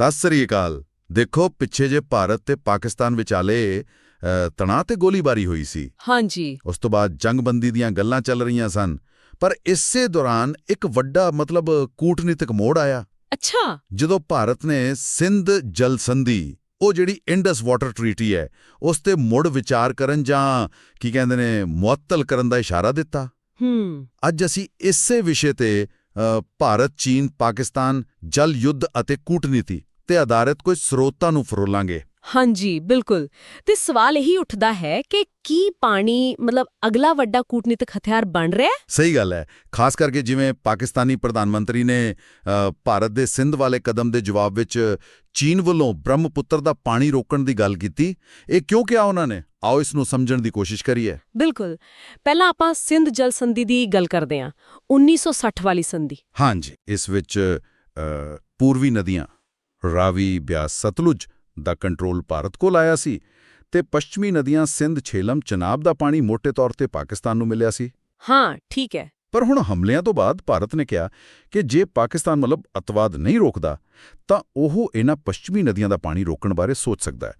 ਸਤਿ ਸ੍ਰੀ ਅਕਾਲ। ਦੇਖੋ ਪਿੱਛੇ ਜੇ ਭਾਰਤ ਤੇ ਪਾਕਿਸਤਾਨ ਵਿਚਾਲੇ ਤਣਾਅ ਤੇ ਗੋਲੀਬਾਰੀ ਹੋਈ ਸੀ। ਹਾਂਜੀ। ਉਸ ਤੋਂ ਬਾਅਦ ਜੰਗਬੰਦੀ ਦੀਆਂ ਗੱਲਾਂ ਚੱਲ ਰਹੀਆਂ ਸਨ। ਪਰ ਇਸੇ ਦੌਰਾਨ ਇੱਕ ਵੱਡਾ ਮਤਲਬ ਕੂਟਨੀਤਿਕ ਮੋੜ ਆਇਆ। ਅੱਛਾ। ਜਦੋਂ ਭਾਰਤ ਨੇ ਸਿੰਧ ਜਲ ਸੰਧੀ ਉਹ ਜਿਹੜੀ ਇੰਡਸ ਵਾਟਰ ਟ੍ਰੀਟੀ ਹੈ ਉਸ ਤੇ ਮੁੜ ਵਿਚਾਰ ਕਰਨ ਜਾਂ ਕੀ ਕਹਿੰਦੇ ਨੇ ਮੁਅੱਤਲ ਕਰਨ ਦਾ ਇਸ਼ਾਰਾ ਦਿੱਤਾ। ਹੂੰ। ਅੱਜ ਅਸੀਂ ਇਸੇ ਵਿਸ਼ੇ ਤੇ ਭਾਰਤ ਚੀਨ ਪਾਕਿਸਤਾਨ ਜਲ ਯੁੱਧ ਅਤੇ ਕੂਟਨੀਤੀ ਤੇ ਆਧਾਰਿਤ ਕੁਝ ਸਰੋਤਾਂ ਨੂੰ ਫਰੋਲਾਂਗੇ। ਹਾਂਜੀ ਬਿਲਕੁਲ। ਤੇ ਸਵਾਲ ਇਹੀ ਉੱਠਦਾ ਹੈ ਕਿ ਕੀ ਪਾਣੀ ਮਤਲਬ ਅਗਲਾ ਵੱਡਾ ਕੂਟਨੀਤਿਕ ਹਥਿਆਰ ਬਣ ਰਿਹਾ? ਹੈ ਸਹੀ ਗੱਲ ਹੈ। ਖਾਸ ਕਰਕੇ ਜਿਵੇਂ ਪਾਕਿਸਤਾਨੀ ਪ੍ਰਧਾਨ ਮੰਤਰੀ ਨੇ ਭਾਰਤ ਦੇ ਸਿੰਧ ਵਾਲੇ ਕਦਮ ਦੇ ਜਵਾਬ ਵਿੱਚ ਚੀਨ ਵੱਲੋਂ ਬ੍ਰਹਮਪੁੱਤਰ ਦਾ ਪਾਣੀ ਰੋਕਣ ਦੀ ਗੱਲ ਕੀਤੀ ਇਹ ਕਿਉਂ ਕਿਹਾ ਉਹਨਾਂ ਨੇ? ਆਓ ਇਸ ਨੂੰ ਸਮਝਣ ਦੀ ਕੋਸ਼ਿਸ਼ ਕਰੀਏ। ਬਿਲਕੁਲ। ਪਹਿਲਾਂ ਆਪਾਂ ਸਿੰਧ ਜਲ ਸੰਧੀ ਦੀ ਗੱਲ ਕਰਦੇ ਹਾਂ 1960 ਵਾਲੀ ਸੰਧੀ। ਹਾਂਜੀ ਇਸ ਵਿੱਚ ਪੂਰਵੀ ਨਦੀਆਂ। ਰਾਵੀ ਬਿਆਸ ਸਤਲੁਜ ਦਾ ਕੰਟਰੋਲ ਭਾਰਤ ਕੋਲ ਆਇਆ ਸੀ ਤੇ ਪੱਛਮੀ ਨਦੀਆਂ ਸਿੰਧ ਛੇਲਮ ਚਨਾਬ ਦਾ ਪਾਣੀ ਮੋٹے ਤੌਰ ਤੇ ਪਾਕਿਸਤਾਨ ਨੂੰ ਮਿਲਿਆ ਸੀ। ਹਾਂ ਠੀਕ ਹੈ। ਪਰ ਹੁਣ ਹਮਲਿਆਂ ਤੋਂ ਬਾਅਦ ਭਾਰਤ ਨੇ ਕਿਹਾ ਕਿ ਜੇ ਪਾਕਿਸਤਾਨ ਮਤਲਬ ਅਤਵਾਦ ਨਹੀਂ ਰੋਕਦਾ ਤਾਂ ਉਹ ਇਹਨਾਂ ਪੱਛਮੀ ਨਦੀਆਂ ਦਾ ਪਾਣੀ ਰੋਕਣ ਬਾਰੇ ਸੋਚ ਸਕਦਾ ਹੈ।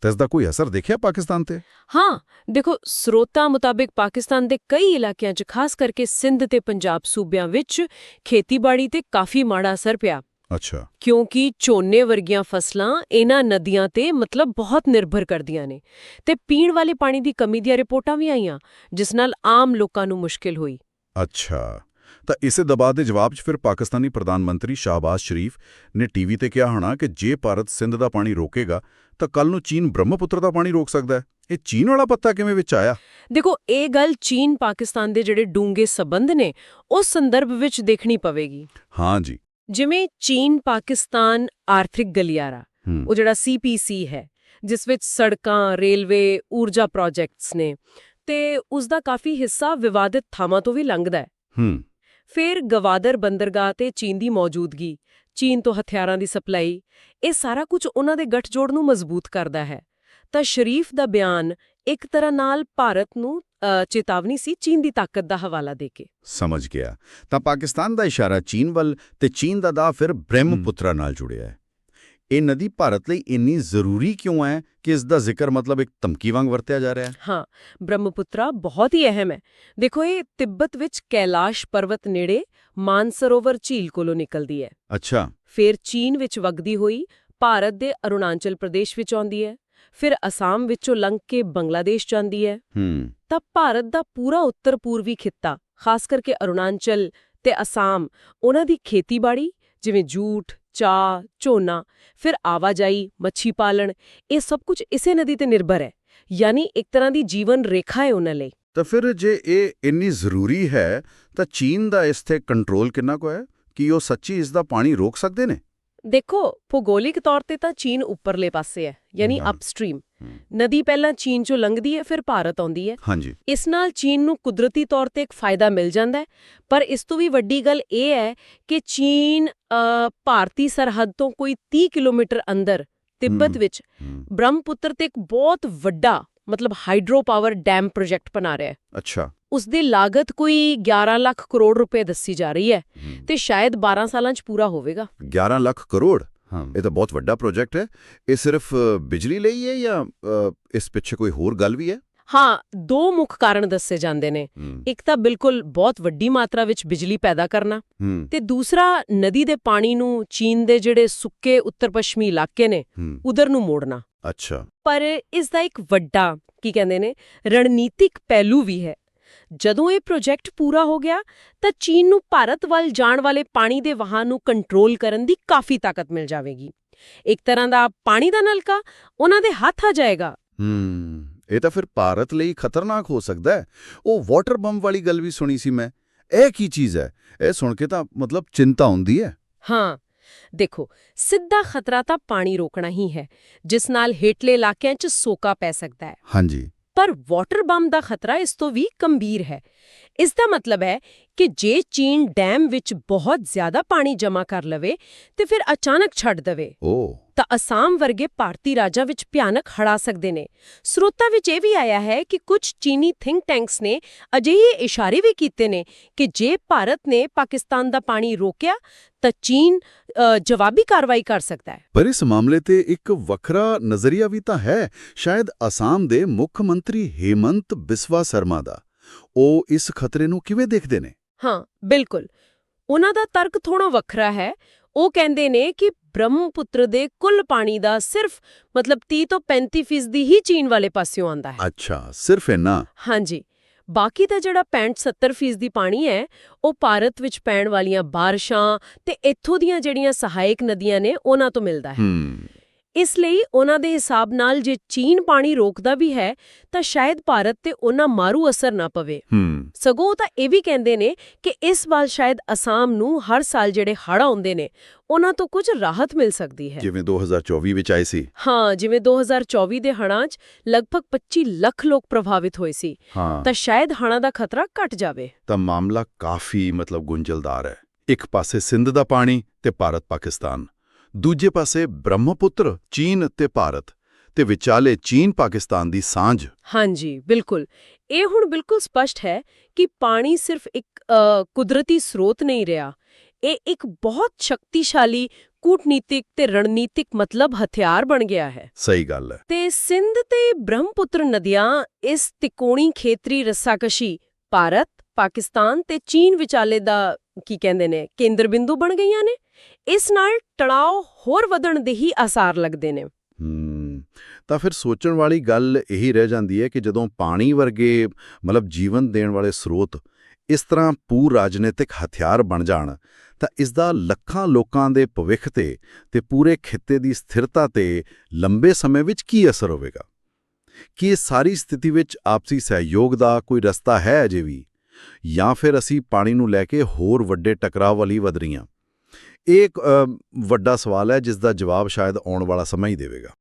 ਤਾਂ ਇਸ ਦਾ ਕੋਈ ਅਸਰ ਦੇਖਿਆ ਪਾਕਿਸਤਾਨ ਤੇ? ਹਾਂ ਦੇਖੋ ਸਰੋਤਾਂ ਮੁਤਾਬਿਕ ਪਾਕਿਸਤਾਨ ਦੇ ਕਈ ਇਲਾਕਿਆਂ 'ਚ ਖਾਸ ਕਰਕੇ ਸਿੰਧ ਤੇ ਪੰਜਾਬ ਸੂਬਿਆਂ ਵਿੱਚ ਖੇਤੀਬਾੜੀ ਤੇ ਕਾਫੀ ਮਾੜਾ ਅਸਰ ਪਿਆ। ਅੱਛਾ। ਕਿਉਂਕਿ ਝੋਨੇ ਵਰਗੀਆਂ ਫਸਲਾਂ ਇਹਨਾਂ ਨਦੀਆਂ ਤੇ ਮਤਲਬ ਬਹੁਤ ਨਿਰਭਰ ਕਰਦੀਆਂ ਨੇ। ਤੇ ਪੀਣ ਵਾਲੇ ਪਾਣੀ ਦੀ ਕਮੀ ਦੀਆਂ ਰਿਪੋਰਟਾਂ ਵੀ ਆਈਆਂ ਜਿਸ ਨਾਲ ਆਮ ਲੋਕਾਂ ਨੂੰ ਮੁਸ਼ਕਿਲ ਹੋਈ। ਅੱਛਾ। ਤਾਂ ਇਸੇ ਦਬਾਅ ਦੇ ਜਵਾਬ 'ਚ ਫਿਰ ਪਾਕਿਸਤਾਨੀ ਪ੍ਰਧਾਨ ਮੰਤਰੀ ਸ਼ਾਹਬਾਜ਼ ਸ਼ਰੀਫ ਨੇ ਟੀਵੀ ਤੇ ਕਿਹਾ ਹੋਣਾ ਕਿ ਜੇ ਭਾਰਤ ਸਿੰਧ ਦਾ ਪਾਣੀ ਰੋਕੇਗਾ ਤਾਂ ਕੱਲ ਨੂੰ ਚੀਨ ਬ੍ਰਹਮਪੁੱਤਰ ਦਾ ਪਾਣੀ ਰੋਕ ਸਕਦਾ ਹੈ। ਇਹ ਚੀਨ ਵਾਲਾ ਪੱਤਾ ਕਿਵੇਂ ਵਿੱਚ ਆਇਆ? ਦੇਖੋ ਇਹ ਗੱਲ ਚੀਨ ਪਾਕਿਸਤਾਨ ਦੇ ਜਿਹੜੇ ਡੂੰਘੇ ਸਬੰਧ ਨੇ ਉਸ ਸੰਦਰਭ ਵਿੱਚ ਦੇਖਣੀ ਪਵੇਗੀ। ਹਾਂ ਜੀ। ਜਿਵੇਂ ਚੀਨ ਪਾਕਿਸਤਾਨ ਆਰਥਿਕ ਗਲਿਆਰਾ ਉਹ ਜਿਹੜਾ ਸੀਪੀਸੀ ਹੈ ਜਿਸ ਵਿੱਚ ਸੜਕਾਂ ਰੇਲਵੇ ਊਰਜਾ ਪ੍ਰੋਜੈਕਟਸ ਨੇ ਤੇ ਉਸ ਦਾ ਕਾਫੀ ਹਿੱਸਾ ਵਿਵਾਦਿਤ ਥਾਵਾਂ ਤੋਂ ਵੀ ਲੰਘਦਾ ਹੈ। ਹੂੰ। ਫਿਰ ਗਵਾਦਰ ਬੰਦਰਗਾਹ ਤੇ ਚੀਨ ਦੀ ਮੌਜੂਦਗੀ ਚੀਨ ਤੋਂ ਹਥਿਆਰਾਂ ਦੀ ਸਪਲਾਈ ਇਹ ਸਾਰਾ ਕੁਝ ਉਹਨਾਂ ਦੇ ਗੱਠਜੋੜ ਨੂੰ ਮਜ਼ਬੂਤ ਕਰਦਾ ਹੈ। ਤਾਂ ਸ਼ਰੀਫ ਦਾ ਬਿਆਨ ਇੱਕ ਤਰ੍ਹਾਂ ਨਾਲ ਭਾਰਤ ਨੂੰ ਚੇਤਾਵਨੀ ਸੀ ਚੀਨ ਦੀ ਤਾਕਤ ਦਾ ਹਵਾਲਾ ਦੇ ਕੇ। ਸਮਝ ਗਿਆ। ਤਾਂ ਪਾਕਿਸਤਾਨ ਦਾ ਇਸ਼ਾਰਾ ਚੀਨ ਵੱਲ ਤੇ ਚੀਨ ਦਾ ਦਾ ਫਿਰ ਬ੍ਰਹਮਪੁੱਤਰਾ ਨਾਲ ਜੁੜਿਆ ਹੈ। ਇਹ ਨਦੀ ਭਾਰਤ ਲਈ ਇੰਨੀ ਜ਼ਰੂਰੀ ਕਿਉਂ ਹੈ ਕਿ ਇਸ ਦਾ ਜ਼ਿਕਰ ਮਤਲਬ ਇੱਕ ਧਮਕੀ ਵਾਂਗ ਵਰਤਿਆ ਜਾ ਰਿਹਾ ਹੈ? ਹਾਂ ਬ੍ਰਹਮਪੁੱਤਰਾ ਬਹੁਤ ਹੀ ਅਹਿਮ ਹੈ। ਦੇਖੋ ਇਹ ਤਿੱਬਤ ਵਿੱਚ ਕੈਲਾਸ਼ ਪਰਬਤ ਨੇੜੇ ਮਾਨਸਰੋਵਰ ਝੀਲ ਕੋਲੋਂ ਨਿਕਲਦੀ ਹੈ। ਅੱਛਾ। ਫਿਰ ਚੀਨ ਵਿੱਚ ਵਗਦੀ ਹੋਈ ਭਾਰਤ ਦੇ ਅਰੁਣਾਚਲ ਪ੍ਰਦੇਸ਼ ਵਿੱਚ ਆਉਂਦੀ ਹੈ। ਫਿਰ ਅਸਾਮ ਵਿੱਚੋਂ ਲੰਘ ਕੇ ਬੰਗਲਾਦੇਸ਼ ਜਾਂਦੀ ਹੈ। ਹੂੰ। ਤਾਂ ਭਾਰਤ ਦਾ ਪੂਰਾ ਉੱਤਰ ਪੂਰਬੀ ਖਿੱਤਾ ਖਾਸ ਕਰਕੇ ਅਰੁਣਾਚਲ ਤੇ ਅਸਾਮ ਉਹਨਾਂ ਦੀ ਖੇਤੀਬਾੜੀ ਜਿਵੇਂ ਜੂਟ ਚਾਹ ਝੋਨਾ ਫਿਰ ਆਵਾਜਾਈ ਮੱਛੀ ਪਾਲਣ ਇਹ ਸਭ ਕੁਝ ਇਸੇ ਨਦੀ ਤੇ ਨਿਰਭਰ ਹੈ ਯਾਨੀ ਇੱਕ ਤਰ੍ਹਾਂ ਦੀ ਜੀਵਨ ਰੇਖਾ ਹੈ ਉਹਨਾਂ ਲਈ। ਤਾਂ ਫਿਰ ਜੇ ਇਹ ਇੰਨੀ ਜ਼ਰੂਰੀ ਹੈ ਤਾਂ ਚੀਨ ਦਾ ਇਸ ਤੇ ਕੰਟਰੋਲ ਕਿੰਨਾ ਕੁ ਹੈ? ਕਿ ਉਹ ਸੱਚੀ ਇਸ ਦਾ ਪਾਣੀ ਰੋਕ ਸਕਦੇ ਨੇ? ਦੇਖੋ ਭੂਗੋਲਿਕ ਤੌਰ ਤੇ ਤਾਂ ਚੀਨ ਉੱਪਰਲੇ ਪਾਸੇ ਹੈ ਯਾਨੀ। ਅਪਸਟ੍ਰੀਮ। ਨਦੀ ਪਹਿਲਾਂ ਚੀਨ ਚੋਂ ਲੰਘਦੀ ਹੈ ਫਿਰ ਭਾਰਤ ਆਉਂਦੀ ਹੈ ਹਾਂਜੀ ਇਸ ਨਾਲ ਚੀਨ ਨੂੰ ਕੁਦਰਤੀ ਤੌਰ ਤੇ ਇੱਕ ਫਾਇਦਾ ਮਿਲ ਜਾਂਦਾ ਹੈ ਪਰ ਇਸ ਤੋਂ ਵੀ ਵੱਡੀ ਗੱਲ ਇਹ ਹੈ ਕਿ ਚੀਨ ਭਾਰਤੀ ਸਰਹੱਦ ਤੋਂ ਕੋਈ 30 ਕਿਲੋਮੀਟਰ ਅੰਦਰ ਤਿੱਬਤ। ਵਿੱਚ ਬ੍ਰਹਮਪੁੱਤਰ ਤੇ ਇੱਕ ਬਹੁਤ ਵੱਡਾ ਮਤਲਬ ਹਾਈਡਰੋ ਪਾਵਰ ਡੈਮ ਪ੍ਰੋਜੈਕਟ ਬਣਾ ਰਿਹਾ ਹੈ। ਅੱਛਾ। ਉਸ ਦੀ ਲਾਗਤ ਕੋਈ 11 ਲੱਖ ਕਰੋੜ ਰੁਪਏ ਦੱਸੀ ਜਾ ਰਹੀ ਹੈ। ਤੇ ਸ਼ਾਇਦ 12 ਸਾਲਾਂ 'ਚ ਪੂਰਾ ਹੋਵੇਗਾ। 11 ਲੱਖ ਕਰੋੜ? ਹਾਂ। ਇਹ ਤਾਂ ਬਹੁਤ ਵੱਡਾ ਪ੍ਰੋਜੈਕਟ ਹੈ। ਇਹ ਸਿਰਫ ਬਿਜਲੀ ਲਈ ਹੈ ਜਾਂ ਇਸ ਪਿੱਛੇ ਕੋਈ ਹੋਰ ਗੱਲ ਵੀ ਹੈ? ਹਾਂ ਦੋ ਮੁੱਖ ਕਾਰਨ ਦੱਸੇ ਜਾਂਦੇ ਨੇ। ਇੱਕ ਤਾਂ ਬਿਲਕੁਲ ਬਹੁਤ ਵੱਡੀ ਮਾਤਰਾ ਵਿੱਚ ਬਿਜਲੀ ਪੈਦਾ ਕਰਨਾ ਤੇ ਦੂਸਰਾ ਨਦੀ ਦੇ ਪਾਣੀ ਨੂੰ ਚੀਨ ਦੇ ਜਿਹੜੇ ਸੁੱਕੇ ਉੱਤਰ ਪੱਛਮੀ ਇਲਾਕੇ ਨੇ ਉਧਰ ਨੂੰ ਮੋੜਨਾ। ਅੱਛਾ। ਪਰ ਇਸ ਦਾ ਇੱਕ ਵੱਡਾ ਕੀ ਕਹਿੰਦੇ ਨੇ ਰਣਨੀਤਿਕ ਪਹਿਲੂ ਵੀ ਹੈ। ਜਦੋਂ ਇਹ ਪ੍ਰੋਜੈਕਟ ਪੂਰਾ ਹੋ ਗਿਆ ਤਾਂ ਚੀਨ ਨੂੰ ਭਾਰਤ ਵੱਲ ਜਾਣ ਵਾਲੇ ਪਾਣੀ ਦੇ ਵਹਾਅ ਨੂੰ ਕੰਟਰੋਲ ਕਰਨ ਦੀ ਕਾਫੀ ਤਾਕਤ ਮਿਲ ਜਾਵੇਗੀ। ਇੱਕ ਤਰ੍ਹਾਂ ਦਾ ਪਾਣੀ ਦਾ ਨਲਕਾ ਉਹਨਾਂ ਦੇ ਹੱਥ ਆ ਜਾਏਗਾ। ਹੂੰ। ਇਹ ਤਾਂ ਫਿਰ ਭਾਰਤ ਲਈ ਖਤਰਨਾਕ ਹੋ ਸਕਦਾ ਹੈ। ਉਹ ਵਾਟਰ ਬੰਬ ਵਾਲੀ ਗੱਲ ਵੀ ਸੁਣੀ ਸੀ ਮੈਂ। ਇਹ ਕੀ ਚੀਜ਼ ਹੈ? ਇਹ ਸੁਣ ਕੇ ਤਾਂ ਮਤਲਬ ਚਿੰਤਾ ਹੁੰਦੀ ਹੈ। ਹਾਂ ਦੇਖੋ ਸਿੱਧਾ ਖਤਰਾ ਤਾਂ ਪਾਣੀ ਰੋਕਣਾ ਹੀ ਹੈ ਜਿਸ ਨਾਲ ਹੇਠਲੇ ਇਲਾਕਿਆਂ 'ਚ ਸੋਕਾ ਪੈ ਸਕਦਾ ਹੈ। ਹਾਂਜੀ। ਪਰ ਵਾਟਰ ਬੰਬ ਦਾ ਖਤਰਾ ਇਸ ਤੋਂ ਵੀ ਗੰਭੀਰ ਹੈ। ਇਸ ਦਾ ਮਤਲਬ ਹੈ ਕਿ ਜੇ ਚੀਨ ਡੈਮ ਵਿੱਚ ਬਹੁਤ ਜ਼ਿਆਦਾ ਪਾਣੀ ਜਮ੍ਹਾਂ ਕਰ ਲਵੇ ਤੇ ਫਿਰ ਅਚਾਨਕ ਛੱਡ ਦੇਵੇ। ਓ। ਤਾਂ ਅਸਾਮ ਵਰਗੇ ਭਾਰਤੀ ਰਾਜਾਂ ਵਿੱਚ ਭਿਆਨਕ ਹੜਾ ਸਕਦੇ ਨੇ। ਸਰੋਤਾਂ ਵਿੱਚ ਇਹ ਵੀ ਆਇਆ ਹੈ ਕਿ ਕੁਝ ਚੀਨੀ ਥਿੰਕ ਟੈਂਕਸ ਨੇ ਅਜਿਹੇ ਇਸ਼ਾਰੇ ਵੀ ਕੀਤੇ ਨੇ ਕਿ ਜੇ ਭਾਰਤ ਨੇ ਪਾਕਿਸਤਾਨ ਦਾ ਪਾਣੀ ਰੋਕਿਆ ਤਾਂ ਚੀਨ ਜਵਾਬੀ ਕਾਰਵਾਈ ਕਰ ਸਕਦਾ ਹੈ। ਪਰ ਇਸ ਮਾਮਲੇ ਤੇ ਇੱਕ ਵੱਖਰਾ ਨਜ਼ਰੀਆ ਵੀ ਤਾਂ ਹੈ। ਸ਼ਾਇਦ ਅਸਾਮ ਦੇ ਮੁੱਖ ਮੰਤਰੀ ਹੇਮੰਤ ਬਿਸਵਾ ਸ਼ਰਮਾ ਦਾ। ਉਹ ਇਸ ਖਤਰੇ ਨੂੰ ਕਿਵੇਂ ਦੇਖਦੇ ਨੇ? ਹਾਂ ਬਿਲਕੁਲ। ਉਹਨਾਂ ਦਾ ਤਰਕ ਥੋੜਾ ਵੱਖਰਾ ਹੈ। ਉਹ ਕਹਿੰਦੇ ਨੇ ਕਿ ਬ੍ਰਹਮਪੁੱਤਰ ਦੇ ਕੁੱਲ ਪਾਣੀ ਦਾ ਸਿਰਫ ਮਤਲਬ 30 ਤੋਂ 35% ਫੀਸਦੀ ਹੀ ਚੀਨ ਵਾਲੇ ਪਾਸਿਓਂ ਆਉਂਦਾ ਹੈ। ਅੱਛਾ ਸਿਰਫ ਇੰਨਾ? ਹਾਂਜੀ। ਬਾਕੀ ਦਾ ਜਿਹੜਾ 65-70% ਫੀਸਦੀ ਪਾਣੀ ਹੈ ਉਹ ਭਾਰਤ ਵਿੱਚ ਪੈਣ ਵਾਲੀਆਂ ਬਾਰਿਸ਼ਾਂ ਤੇ ਇੱਥੋਂ ਦੀਆਂ ਜਿਹੜੀਆਂ ਸਹਾਇਕ ਨਦੀਆਂ ਨੇ ਉਹਨਾਂ ਤੋਂ ਮਿਲਦਾ ਹੈ। ਹੂੰ। ਇਸ ਲਈ ਉਹਨਾਂ ਦੇ ਹਿਸਾਬ ਨਾਲ ਜੇ ਚੀਨ ਪਾਣੀ ਰੋਕਦਾ ਵੀ ਹੈ ਤਾਂ ਸ਼ਾਇਦ ਭਾਰਤ ਤੇ ਉਹਨਾਂ ਮਾਰੂ ਅਸਰ ਨਾ ਪਵੇ। ਸਗੋਂ ਤਾਂ ਇਹ ਵੀ ਕਹਿੰਦੇ ਨੇ ਕਿ ਇਸ ਵਾਰ ਸ਼ਾਇਦ ਅਸਾਮ ਨੂੰ ਹਰ ਸਾਲ ਜਿਹੜੇ ਹੜ੍ਹ ਆਉਂਦੇ ਨੇ ਉਹਨਾਂ ਤੋਂ ਕੁਝ ਰਾਹਤ ਮਿਲ ਸਕਦੀ ਹੈ। ਜਿਵੇਂ 2024 ਵਿੱਚ ਆਈ ਸੀ। ਹਾਂ ਜਿਵੇਂ 2024 ਦੇ ਹੜ੍ਹਾਂ 'ਚ ਲਗਭਗ 25 ਲੱਖ ਲੋਕ ਪ੍ਰਭਾਵਿਤ ਹੋਏ ਸੀ। ਤਾਂ ਸ਼ਾਇਦ ਹੜ੍ਹਾਂ ਦਾ ਖਤਰਾ ਘਟ ਜਾਵੇ। ਤਾਂ ਮਾਮਲਾ ਕਾਫੀ ਮਤਲਬ ਗੁੰਝਲਦਾਰ ਹੈ। ਇੱਕ ਪਾਸੇ ਸਿੰਧ ਦਾ ਪਾਣੀ ਤੇ ਭਾਰਤ ਪਾਕਿਸਤਾਨ ਦੂਜੇ ਪਾਸੇ ਬ੍ਰਹਮਪੁੱਤਰ ਚੀਨ ਤੇ ਭਾਰਤ ਤੇ ਵਿਚਾਲੇ ਚੀਨ ਪਾਕਿਸਤਾਨ ਦੀ ਸਾਂਝ। ਹਾਂਜੀ ਬਿਲਕੁਲ। ਇਹ ਹੁਣ ਬਿਲਕੁਲ ਸਪਸ਼ਟ ਹੈ ਕਿ ਪਾਣੀ ਸਿਰਫ ਇੱਕ ਕੁਦਰਤੀ ਸਰੋਤ ਨਹੀਂ ਰਿਹਾ। ਇਹ ਇੱਕ ਬਹੁਤ ਸ਼ਕਤੀਸ਼ਾਲੀ ਕੂਟਨੀਤਿਕ ਤੇ ਰਣਨੀਤਿਕ ਮਤਲਬ ਹਥਿਆਰ ਬਣ ਗਿਆ ਹੈ। ਸਹੀ ਗੱਲ ਹੈ। ਤੇ ਸਿੰਧ ਤੇ ਬ੍ਰਹਮਪੁੱਤਰ ਨਦੀਆਂ ਇਸ ਤਿਕੋਣੀ ਖੇਤਰੀ ਰੱਸਾਕਸ਼ੀ ਭਾਰਤ ਪਾਕਿਸਤਾਨ ਤੇ ਚੀਨ ਵਿਚਾਲੇ ਦਾ ਕੀ ਕਹਿੰਦੇ ਨੇ ਕੇਂਦਰ ਬਿੰਦੂ ਬਣ ਗਈਆਂ ਨੇ। ਇਸ ਨਾਲ ਤਣਾਅ ਹੋਰ ਵਧਣ ਦੇ ਹੀ ਆਸਾਰ ਲੱਗਦੇ ਨੇ। ਤਾਂ ਫਿਰ ਸੋਚਣ ਵਾਲੀ ਗੱਲ ਇਹੀ ਰਹਿ ਜਾਂਦੀ ਹੈ ਕਿ ਜਦੋਂ ਪਾਣੀ ਵਰਗੇ, ਮਤਲਬ ਜੀਵਨ ਦੇਣ ਵਾਲੇ ਸਰੋਤ ਇਸ ਤਰ੍ਹਾਂ ਪੂਰ ਰਾਜਨੀਤਿਕ ਹਥਿਆਰ ਬਣ ਜਾਣ, ਤਾਂ ਇਸ ਦਾ ਲੱਖਾਂ ਲੋਕਾਂ ਦੇ ਭਵਿੱਖ ਤੇ ਤੇ ਪੂਰੇ ਖਿੱਤੇ ਦੀ ਸਥਿਰਤਾ ਤੇ ਲੰਬੇ ਸਮੇਂ ਵਿੱਚ ਕੀ ਅਸਰ ਹੋਵੇਗਾ? ਕੀ ਇਹ ਸਾਰੀ ਸਥਿਤੀ ਵਿੱਚ ਆਪਸੀ ਸਹਿਯੋਗ ਦਾ ਕੋਈ ਰਸਤਾ ਹੈ ਅਜੇ ਵੀ? ਜਾਂ ਫਿਰ ਅਸੀਂ ਪਾਣੀ ਨੂੰ ਲੈ ਕੇ ਹੋਰ ਵੱਡੇ ਟਕਰਾਅ ਵਾਲੀ ਵਧ ਰਹੀਆਂ? ਇਹ ਇੱਕ ਵੱਡਾ ਸਵਾਲ ਹੈ ਜਿਸ ਦਾ ਜਵਾਬ ਸ਼ਾਇਦ ਆਉਣ ਵਾਲਾ ਸਮਾਂ ਹੀ ਦੇਵੇਗਾ।